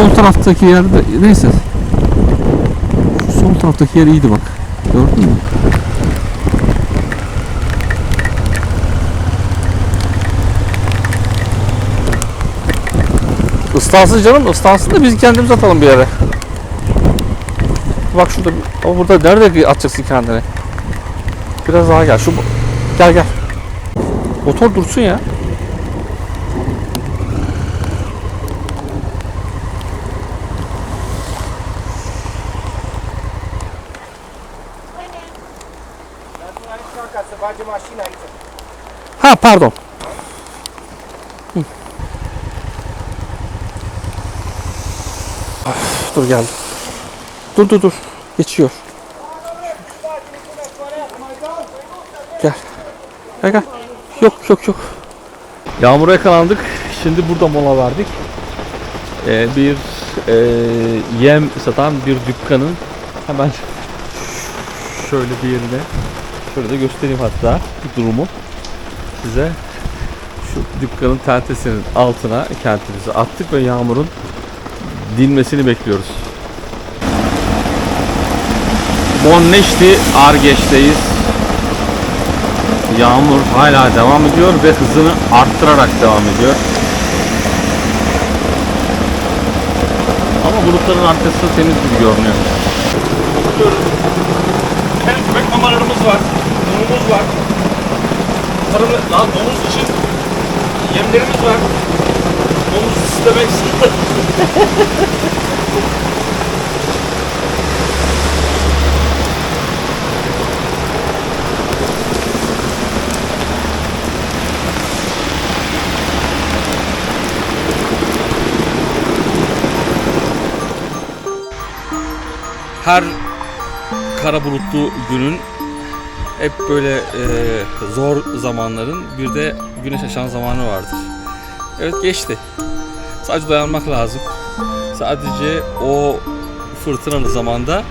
sol taraftaki yerde neyse. Sol taraftaki yer iyiydi bak. Gördün mü? Islansın canım ıslansın da biz kendimiz atalım bir yere. Bak şurada ama burada nerede atacaksın kendini? Biraz daha gel. Şu gel gel. Motor dursun ya. Ha pardon. Of, dur geldim. Dur dur dur. Geçiyor. Gel. Gel gel. Yok yok yok. Yağmura yakalandık. Şimdi burada mola verdik. Ee, bir e, yem satan bir dükkanın hemen şöyle bir yerine şöyle de göstereyim hatta bu durumu size. Şu dükkanın tentesinin altına kentimizi attık ve yağmurun dinmesini bekliyoruz. Bonneşti Argeç'teyiz. Yağmur hala devam ediyor ve hızını arttırarak devam ediyor. Ama bulutların arkası temiz gibi görünüyor. Köpek mamalarımız var, donumuz var. Tarım, lan domuz için yemlerimiz var. Domuz istemek her kara bulutlu günün hep böyle e, zor zamanların bir de güneş açan zamanı vardır. Evet geçti. Sadece dayanmak lazım. Sadece o fırtınalı zamanda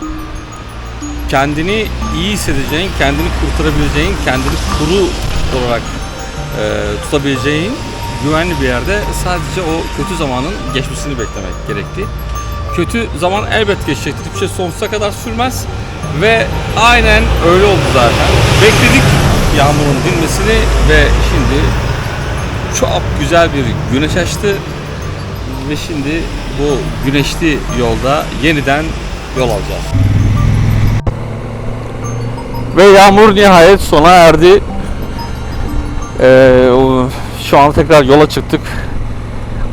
kendini iyi hissedeceğin, kendini kurtarabileceğin, kendini kuru olarak e, tutabileceğin güvenli bir yerde sadece o kötü zamanın geçmesini beklemek gerekli kötü zaman elbet geçecektir. Hiçbir şey sonsuza kadar sürmez. Ve aynen öyle oldu zaten. Bekledik yağmurun dinmesini ve şimdi çok güzel bir güneş açtı. Ve şimdi bu güneşli yolda yeniden yol alacağız. Ve yağmur nihayet sona erdi. Ee, şu an tekrar yola çıktık.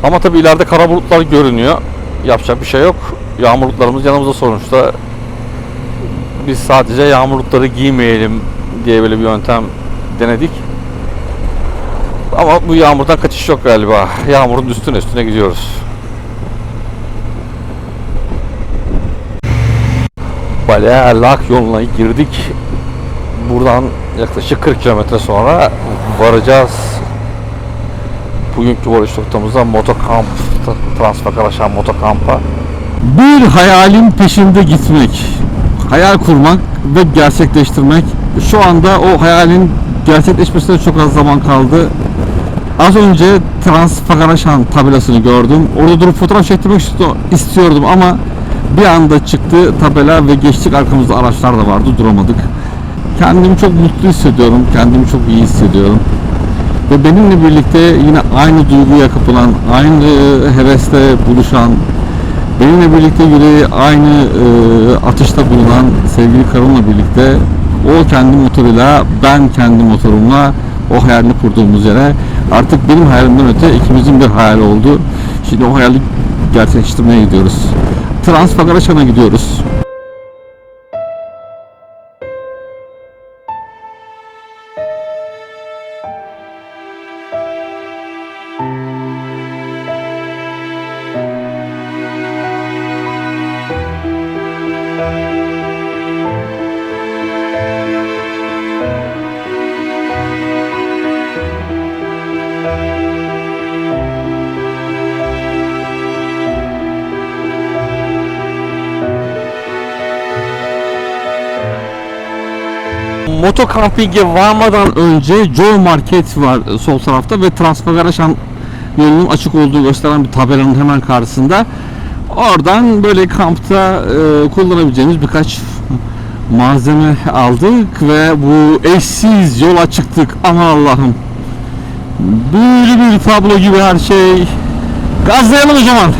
Ama tabii ileride kara bulutlar görünüyor. Yapacak bir şey yok. Yağmurluklarımız yanımızda sonuçta. Biz sadece yağmurlukları giymeyelim diye böyle bir yöntem denedik. Ama bu yağmurdan kaçış yok galiba. Yağmurun üstüne üstüne gidiyoruz. Balear Lak yoluna girdik. Buradan yaklaşık 40 kilometre sonra varacağız. Bugünkü varış noktamızda motokamp, Transfakaraşan motokampa. Bir hayalin peşinde gitmek, hayal kurmak ve gerçekleştirmek. Şu anda o hayalin gerçekleşmesine çok az zaman kaldı. Az önce Transfakaraşan tabelasını gördüm. Orada durup fotoğraf çektirmek isti- istiyordum ama bir anda çıktı tabela ve geçtik arkamızda araçlar da vardı duramadık. Kendimi çok mutlu hissediyorum. Kendimi çok iyi hissediyorum. Ve benimle birlikte yine aynı duyguya kapılan, aynı hevesle buluşan, benimle birlikte yüreği aynı e, atışta bulunan sevgili karımla birlikte o kendi motoruyla, ben kendi motorumla o hayalini kurduğumuz yere artık benim hayalimden öte ikimizin bir hayali oldu. Şimdi o hayali gerçekleştirmeye gidiyoruz. Transfagaraşan'a gidiyoruz. Moto kampinge varmadan önce Joe Market var sol tarafta ve Transfagaraşan yolunun açık olduğu gösteren bir tabelanın hemen karşısında. Oradan böyle kampta e, kullanabileceğimiz birkaç malzeme aldık ve bu eşsiz yola çıktık. Aman Allah'ım. Böyle bir tablo gibi her şey. Gazlayalım o zaman.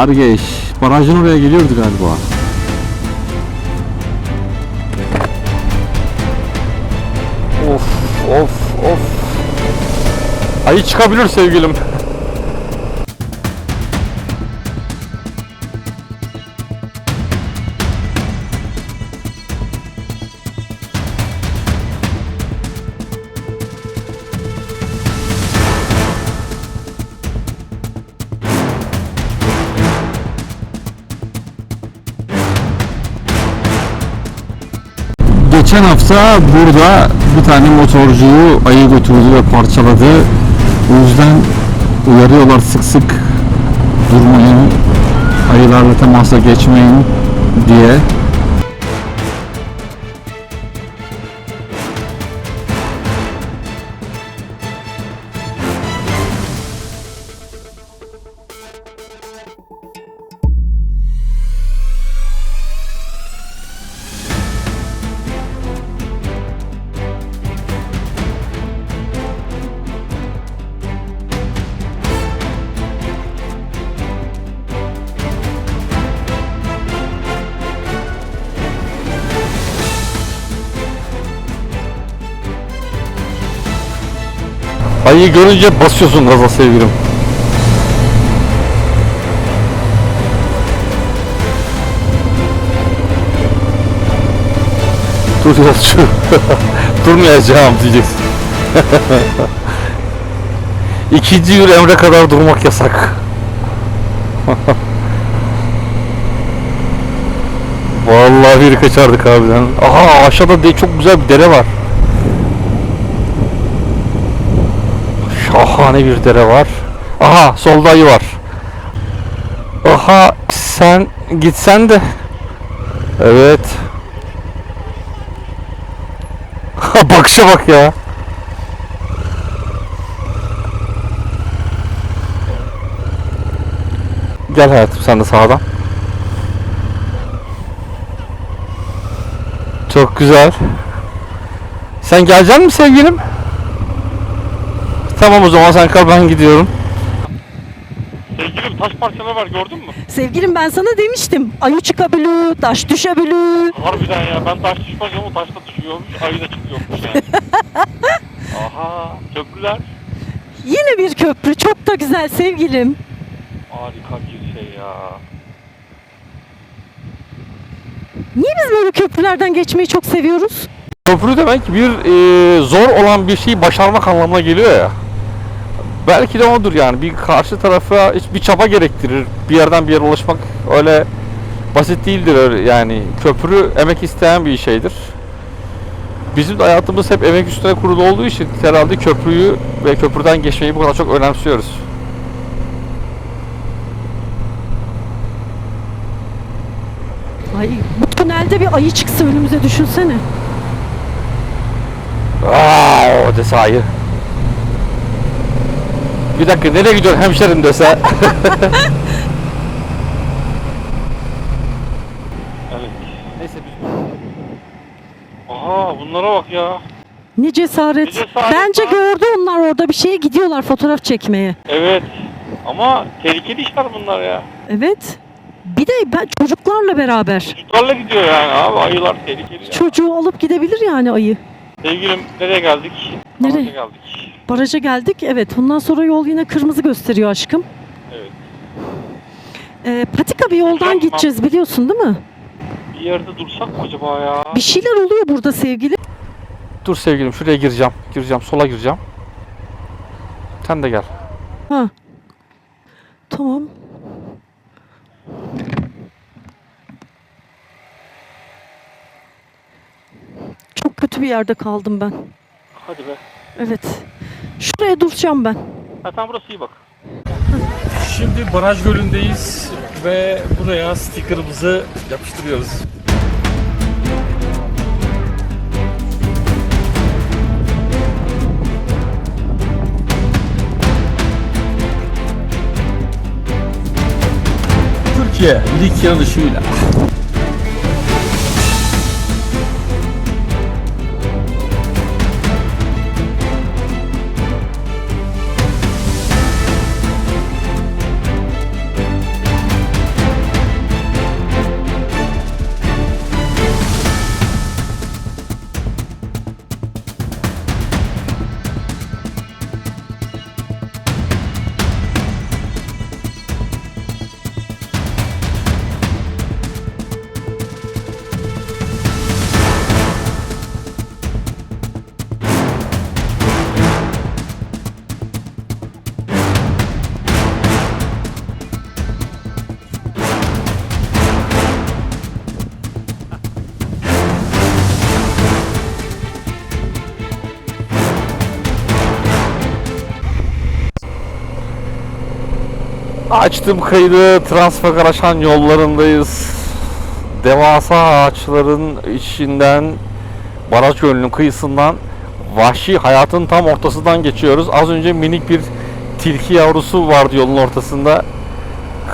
Argeş. Barajın oraya geliyordu galiba. Of of of. Ayı çıkabilir sevgilim. Geçen hafta burada bir tane motorcuyu ayı götürdü ve parçaladı. O yüzden uyarıyorlar sık sık durmayın, ayılarla temasa geçmeyin diye. Ayı görünce basıyorsun gaza sevgilim. Dur ya şu. Durmayacağım diyeceksin. İkinci yıl emre kadar durmak yasak. Vallahi bir kaçardık abiden. Aha aşağıda de çok güzel bir dere var. Şahane bir dere var. Aha solda ayı var. Aha sen gitsen de. Evet. Bakışa bak ya. Gel hayatım sen de sağdan. Çok güzel. Sen gelecek misin sevgilim? Tamam o zaman sen kal ben gidiyorum. Sevgilim taş parçaları var gördün mü? Sevgilim ben sana demiştim. Ayı çıkabiliyor, taş düşebiliyor. Harbiden ya ben taş düşmez ama taş da düşüyormuş ayı da çıkıyormuş yani. Aha güzel. Yine bir köprü. Çok da güzel sevgilim. Harika bir şey ya. Niye biz böyle köprülerden geçmeyi çok seviyoruz? Köprü demek bir e, zor olan bir şeyi başarmak anlamına geliyor ya. Belki de odur yani. Bir karşı tarafa bir çaba gerektirir. Bir yerden bir yere ulaşmak öyle basit değildir öyle yani. Köprü emek isteyen bir şeydir. Bizim de hayatımız hep emek üstüne kurulu olduğu için herhalde köprüyü ve köprüden geçmeyi bu kadar çok önemsiyoruz. Ay bu tünelde bir ayı çıksa önümüze düşünsene. Aa, o dese ayı. Bir dakika nereye gidiyorsun hemşerim dese. Evet. Neyse biz Aha bunlara bak ya. Ne cesaret. Ne cesaret Bence ha? gördü onlar orada bir şeye gidiyorlar fotoğraf çekmeye. Evet. Ama tehlikeli işler bunlar ya. Evet. Bir de ben çocuklarla beraber. Çocuklarla gidiyor yani abi ayılar tehlikeli ya. Çocuğu alıp gidebilir yani ayı. Sevgilim nereye geldik? Nereye? Geldik. Baraja geldik. Evet. Bundan sonra yol yine kırmızı gösteriyor aşkım. Evet. Ee, patika bir yoldan Tamam. gideceğiz biliyorsun değil mi? Bir yerde dursak mı acaba ya? Bir şeyler oluyor burada sevgili. Dur sevgilim şuraya gireceğim. Gireceğim sola gireceğim. Sen de gel. Ha. Tamam. Çok kötü bir yerde kaldım ben. Hadi be. Evet. Şuraya duracağım ben. Ha tamam burası iyi bak. Şimdi Baraj Gölü'ndeyiz ve buraya sticker'ımızı yapıştırıyoruz. Türkiye Likya ışığıyla. Açtım kaydı Transfakaraşan yollarındayız. Devasa ağaçların içinden Baraj Gölü'nün kıyısından vahşi hayatın tam ortasından geçiyoruz. Az önce minik bir tilki yavrusu vardı yolun ortasında.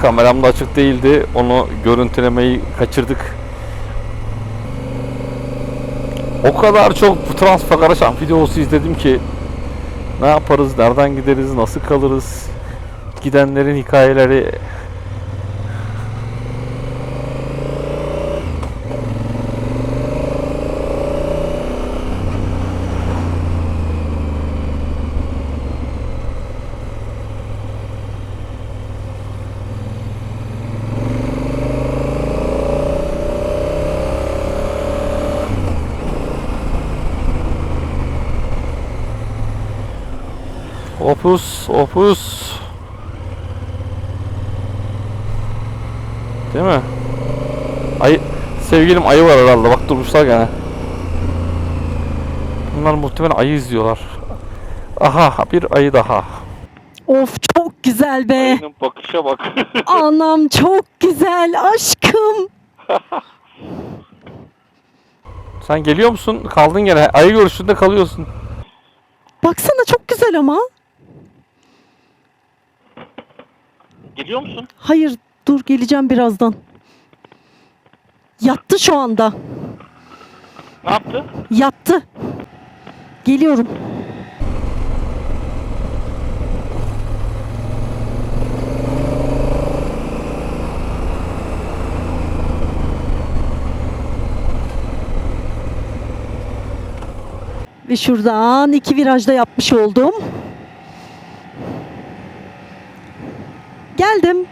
Kameram da açık değildi. Onu görüntülemeyi kaçırdık. O kadar çok Transfakaraşan videosu izledim ki ne yaparız, nereden gideriz, nasıl kalırız, gidenlerin hikayeleri Opus, opus. Değil mi? Ayı, sevgilim ayı var herhalde. Bak durmuşlar gene. Bunlar muhtemelen ayı izliyorlar. Aha bir ayı daha. Of çok güzel be. Ayının bakışa bak. Anam çok güzel aşkım. Sen geliyor musun? Kaldın gene. Ayı görüşünde kalıyorsun. Baksana çok güzel ama. Geliyor musun? Hayır dur geleceğim birazdan. Yattı şu anda. Ne yaptı? Yattı. Geliyorum. Ve şuradan iki virajda yapmış oldum. Geldim.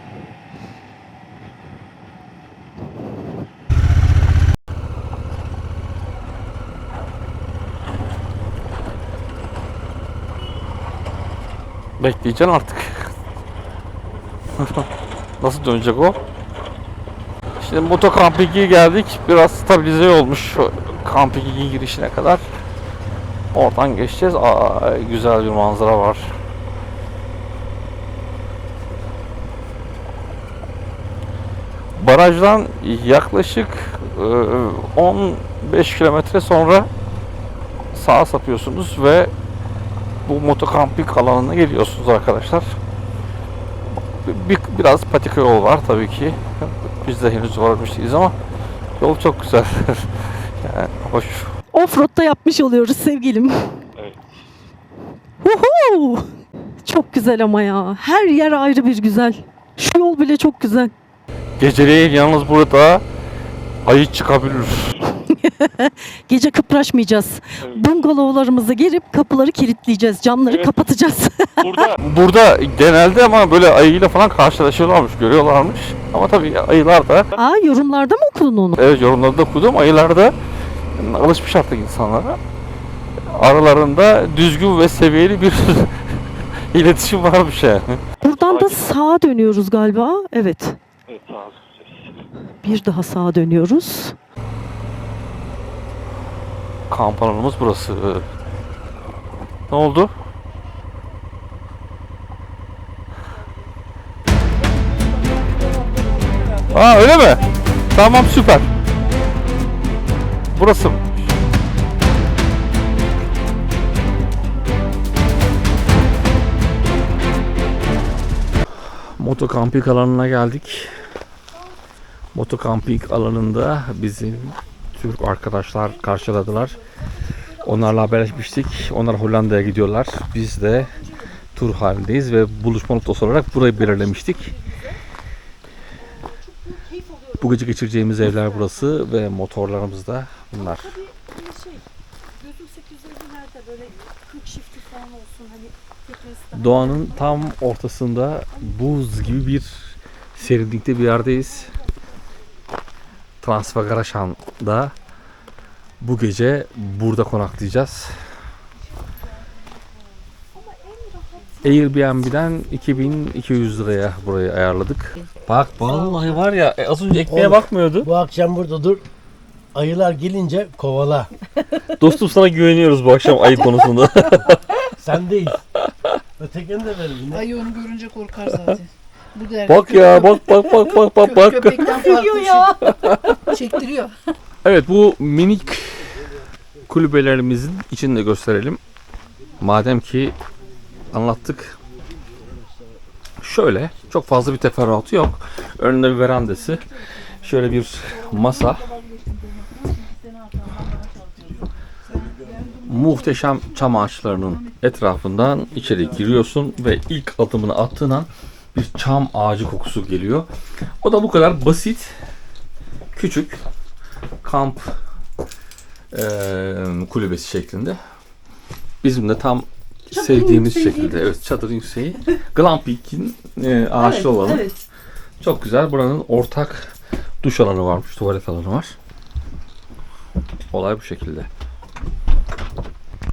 Bekleyeceksin artık. Nasıl dönecek o? Şimdi moto kampingi geldik. Biraz stabilize olmuş şu kampingin girişine kadar. Oradan geçeceğiz. Aa, güzel bir manzara var. Barajdan yaklaşık e, 15 kilometre sonra sağa sapıyorsunuz ve bu motokamping alanına geliyorsunuz arkadaşlar. Bir, biraz patika yol var tabii ki. Biz de henüz varmış değiliz ama yol çok güzel. yani hoş. Offroad'da yapmış oluyoruz sevgilim. Evet. Uhu! Çok güzel ama ya. Her yer ayrı bir güzel. Şu yol bile çok güzel. Geceleyin yalnız burada ayı çıkabilir. Gece kıpraşmayacağız. Evet. Bungalovlarımıza girip kapıları kilitleyeceğiz. Camları Evet. kapatacağız. Burada Burada genelde ama böyle ayıyla falan karşılaşıyorlarmış, görüyorlarmış. Ama tabii ayılar da Aa yorumlarda mı okudun onu? Evet yorumlarda okudum. Ayılar da alışmış artık insanlara. Aralarında düzgün ve seviyeli bir iletişim varmış yani. Buradan da sağa dönüyoruz galiba. Evet. Evet sağ ol. Bir daha sağa dönüyoruz. Kamp alanımız burası. Ne oldu? Aa öyle mi? Tamam süper. Burası. Moto kamping alanına geldik. Moto kamping alanında bizim Türk arkadaşlar karşıladılar. Onlarla haberleşmiştik. Onlar Hollanda'ya gidiyorlar. Biz de tur halindeyiz ve buluşma noktası olarak burayı belirlemiştik. Bu gece geçireceğimiz evler burası ve motorlarımız da bunlar. Şey, gözüm 850'lerde böyle 40 şifti falan olsun hani Doğanın tam ortasında buz gibi bir serinlikte bir yerdeyiz. Transfagaraşan'da bu gece burada konaklayacağız. Airbnb'den 2200 liraya burayı ayarladık. Bak vallahi var ya e, az önce ekmeğe Oğlum. bakmıyordu. Bu akşam burada dur. Ayılar gelince kovala. Dostum sana güveniyoruz bu akşam ayı konusunda. Sendeyiz. Ötekini de verin yine. Ay onu görünce korkar zaten. Bu da bak ya bak bak bak bak bak bak. Köpekten farklı ya. Çektiriyor. Evet bu minik kulübelerimizin içini de gösterelim. Madem ki anlattık. Şöyle çok fazla bir teferruatı yok. Önünde bir verandası. Şöyle bir masa. Muhteşem çam ağaçlarının etrafından içeri giriyorsun ve ilk adımını attığın an bir çam ağacı kokusu geliyor. O da bu kadar basit, küçük kamp eee, kulübesi şeklinde. Bizim de tam sevdiğimiz şekilde. Evet çadır yükseği. Glamping'in e, ağaçlı olanı. Evet. Çok güzel. Buranın ortak duş alanı varmış. Tuvalet alanı var. Olay bu şekilde.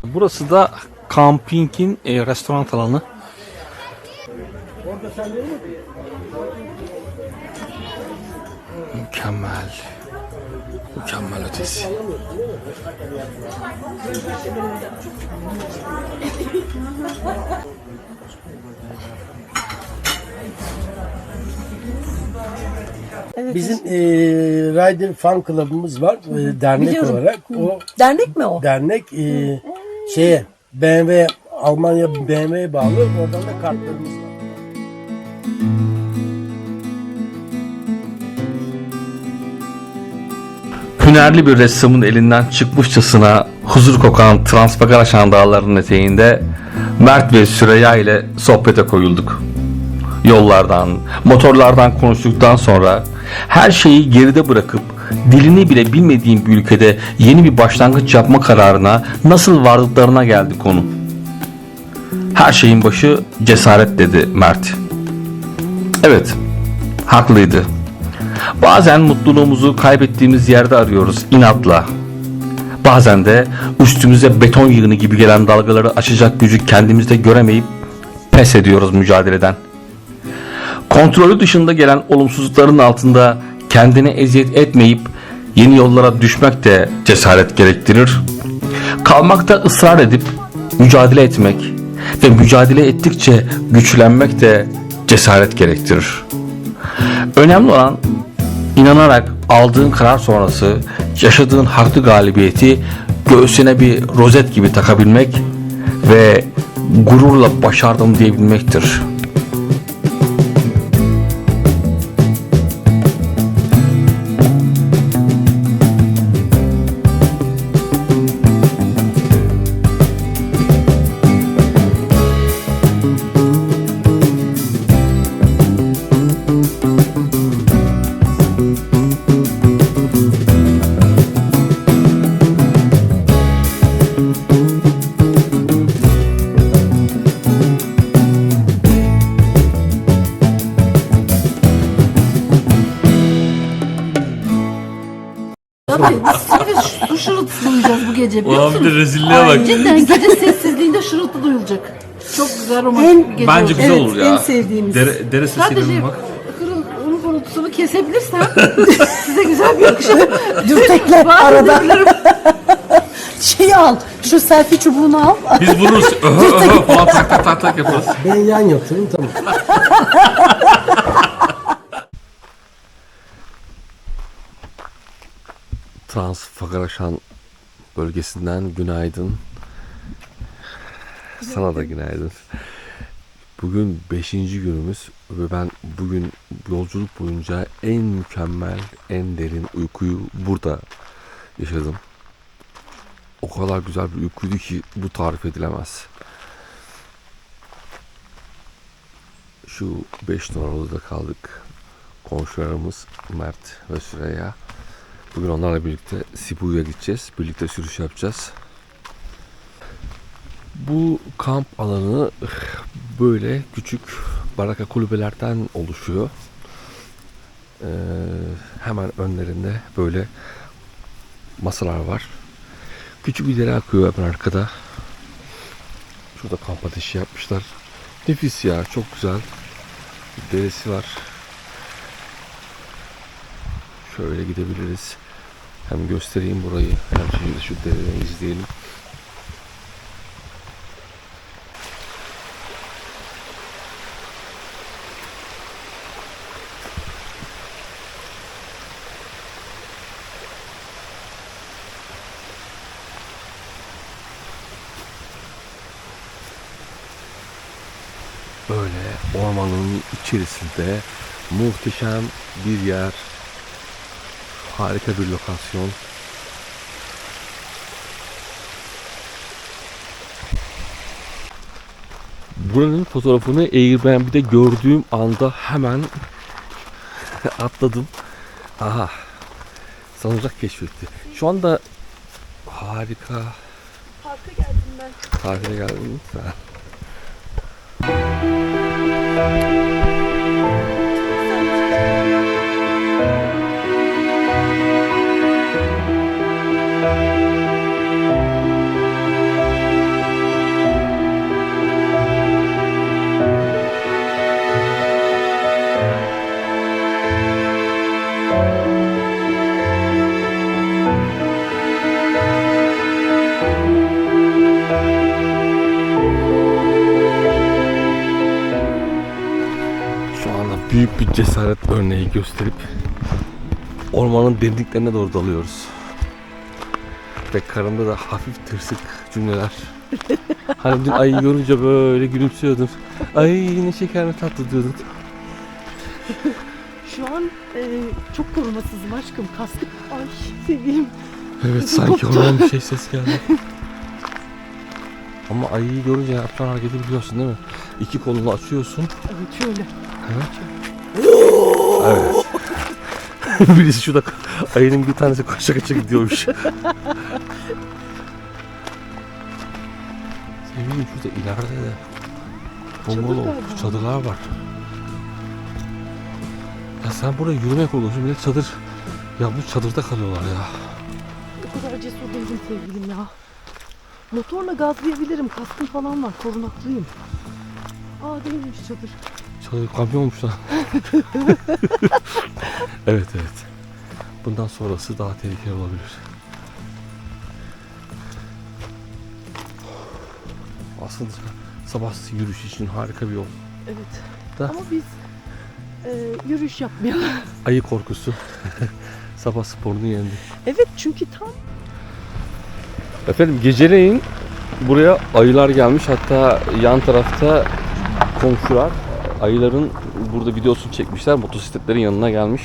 Burası da kampingin e, restoran alanı. Mükemmel. Mükemmel ötesi. Bizim eee Rider Fan Club'ımız var. eee, dernek Biliyorum. olarak. O Dernek mi o? dernek eee, şeye BMW Almanya BMW'ye bağlı. Oradan da kartlarımız var. Hünerli bir ressamın elinden çıkmışçasına huzur kokan Transfagaraşan dağlarının eteğinde Mert ve Süreyya ile sohbete koyulduk. Yollardan, motorlardan konuştuktan sonra her şeyi geride bırakıp dilini bile bilmediğim bir ülkede yeni bir başlangıç yapma kararına nasıl vardıklarına geldi konu. Her şeyin başı cesaret dedi Mert. Evet, haklıydı. Bazen mutluluğumuzu kaybettiğimiz yerde arıyoruz inatla. Bazen de üstümüze beton yığını gibi gelen dalgaları aşacak gücü kendimizde göremeyip pes ediyoruz mücadeleden. Kontrolü dışında gelen olumsuzlukların altında kendine eziyet etmeyip yeni yollara düşmek de cesaret gerektirir. Kalmakta ısrar edip mücadele etmek ve mücadele ettikçe güçlenmek de cesaret gerektirir. Önemli olan inanarak aldığın karar sonrası yaşadığın haklı galibiyeti göğsüne bir rozet gibi takabilmek ve gururla başardım diyebilmektir. Gece biliyor musun? rezilliğe Ay, Cidden gece sessizliğinde şırıltı duyulacak. Çok güzel romantik bir gece Bence olacak. güzel olur ya. en sevdiğimiz. Dere, dere Sadece sesiyle bak. kırıl, onun gurultusunu kesebilirsem size güzel bir akşam. Dürtekler Bazı arada. dilerim. Şeyi al. Şu selfie çubuğunu al. Biz vururuz. Öhö, öhö falan tak tak tak tak yaparız. Ben yan yatırayım tamam. Transfagaraşan bölgesinden günaydın. Sana da günaydın. Bugün 5. günümüz ve ben bugün yolculuk boyunca en mükemmel, en derin uykuyu burada yaşadım. O kadar güzel bir uykuydu ki bu tarif edilemez. Şu 5 numaralı da kaldık. Komşularımız Mert ve Süreyya. Bugün onlarla birlikte Sibu'ya gideceğiz. Birlikte sürüş yapacağız. Bu kamp alanı böyle küçük baraka kulübelerden oluşuyor. Ee, hemen önlerinde böyle masalar var. Küçük bir dere akıyor hemen arkada. Şurada kamp ateşi yapmışlar. Nefis ya çok güzel. Bir deresi var. Şöyle gidebiliriz. Hem göstereyim burayı hem şimdi şu dereyi izleyelim. Böyle ormanın içerisinde muhteşem bir yer. Harika bir lokasyon. Buranın fotoğrafını Airbnb'de gördüğüm anda hemen atladım. Aha. Salıncak keşfetti. Şu anda harika. Parka geldim ben. Tatile geldim. Ha. Şu anda büyük bir cesaret örneği gösterip ormanın derinliklerine doğru dalıyoruz. Ve karında da hafif tırsık cümleler. Hani dün ayı görünce böyle gülümsüyordun. Ay ne şeker ne tatlı diyordun. Şu an e, çok korumasızım aşkım. Kaskı. Ay sevgilim. Evet sanki oradan bir şey ses geldi. Ama ayıyı görünce yapacağın hareketi biliyorsun değil mi? İki kolunu açıyorsun. Evet şöyle. Evet. Birisi şurada ayının bir tanesi koşa koşa gidiyormuş. Sevgilim şurada ileride de bombalı Çadır olmuş galiba. çadırlar var. Ya sen burada yürümek oluyorsun millet çadır yapmış çadırda kalıyorlar ya. O kadar cesur değilim sevgilim ya. Motorla gazlayabilirim. Kaskım falan var. Korunaklıyım. Aa değilmiş çadır. Kamyonmuş lan. evet evet. Bundan sonrası daha tehlikeli olabilir. Aslında sabah yürüyüş için harika bir yol. Evet. Da. Ama biz e, yürüyüş yapmayalım. Ayı korkusu. sabah sporunu yendi. Evet çünkü tam Efendim geceleyin buraya ayılar gelmiş. Hatta yan tarafta komşular ayıların burada videosunu çekmişler. Motosikletlerin yanına gelmiş.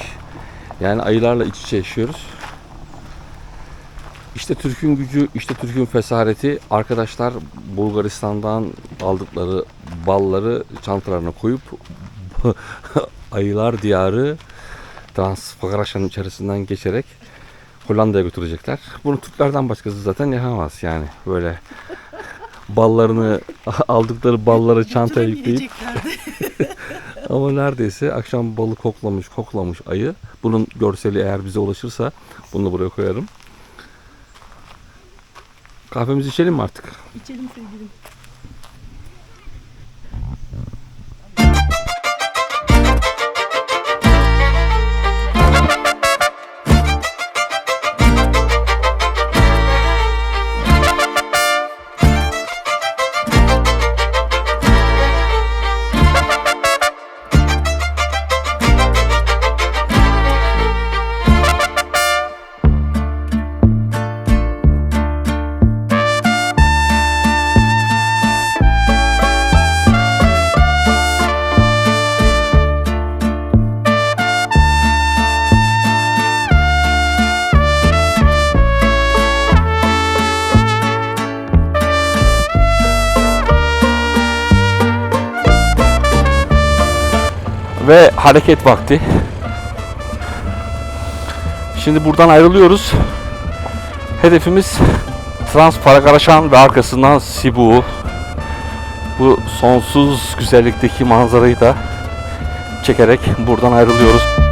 Yani ayılarla iç içe yaşıyoruz. İşte Türk'ün gücü, işte Türk'ün fesareti. Arkadaşlar Bulgaristan'dan aldıkları balları çantalarına koyup ayılar diyarı Transfagaraşan'ın içerisinden geçerek Hollanda'ya götürecekler. Bunu Türklerden başkası zaten yapamaz yani böyle ballarını aldıkları balları çantaya yükleyip ama neredeyse akşam balı koklamış koklamış ayı. Bunun görseli eğer bize ulaşırsa bunu buraya koyarım. Kahvemizi içelim mi artık? içelim sevgilim. Ve hareket vakti. Şimdi buradan ayrılıyoruz. Hedefimiz Transparagaraşan ve arkasından Sibu. Bu sonsuz güzellikteki manzarayı da çekerek buradan ayrılıyoruz.